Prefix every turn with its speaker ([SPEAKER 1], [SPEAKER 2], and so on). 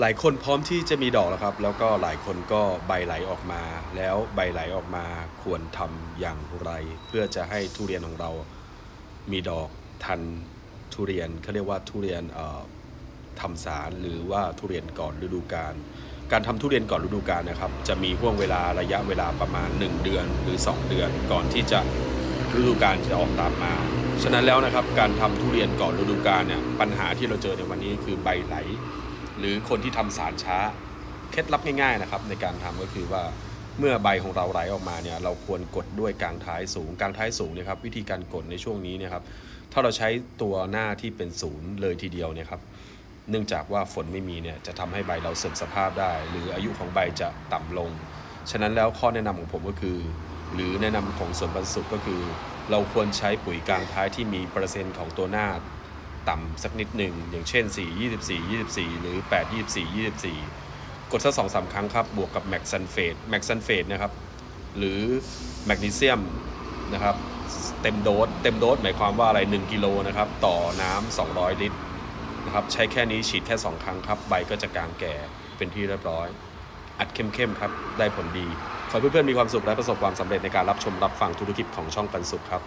[SPEAKER 1] หลายคนพร้อมที่จะมีดอกแล้วครับ แล้วก็หลายคนก็ใบไหลออกมา แล้วใบไหลออกมาควรทำอย่างไร เพื่อจะให้ทุเรียนของเรามีดอกทันทุเรียนเขาเรียกว่าทุเรียนทำสารหรือว่าทุเรียนก่อนฤดูกาลการทำทุเรียนก่อนฤดูกาลนะครับ จะมีห่วงเวลาระยะเวลาประมาณ 1 เดือนหรือ 2 เดือนก่อนที่จะฤดูกาลจะออกตามมาฉะนั้นแล้วนะครับการทำทุเรียนก่อนฤดูกาลเนี่ยปัญหาที่เราเจอในวันนี้คือใบไหล หรือคนที่ทำสารช้า เคล็ดลับง่ายๆนะครับในการทำก็คือว่าเมื่อใบของเราไหลออกมาเนี่ยเราควรกดด้วยกลางท้ายสูงกลางท้ายสูงเนี่ยครับวิธีการกดในช่วงนี้เนี่ยครับถ้าเราใช้ตัวหน้าที่เป็นศูนย์เลยทีเดียวเนี่ยครับเนื่องจากว่าฝนไม่มีเนี่ยจะทำให้ใบเราเสื่อมสภาพได้ หรืออายุของใบจะต่ำลง ฉะนั้นแล้วข้อแนะนำของผมก็คือ หรือแนะนำของสวนบรรสุก็คือ เราควรใช้ปุ๋ยกลางท้ายที่มีเปอร์เซ็นต์ของตัวหน้า ต่ำสักนิดหนึ่งอย่างเช่น 4 24 24 หรือ 8 24 24 กดสักสองสามครั้งครับ บวกกับแม็กซันเฟตแม็กซันเฟตนะครับ หรือแมกนีเซียมนะครับ เต็มโดสเต็มโดสหมายความว่าอะไร 1 กิโลนะครับ ต่อน้ำ200 ลิตรนะครับ ใช้แค่นี้ฉีดแค่ 2 ครั้งครับ ใบก็จะกลางแก่เป็นที่เรียบร้อย อัดเข้มๆครับ ได้ผลดี ขอเพื่อนๆมีความสุขและประสบความสำเร็จในการรับชมรับฟังธุรกิจของช่องปันสุขครับ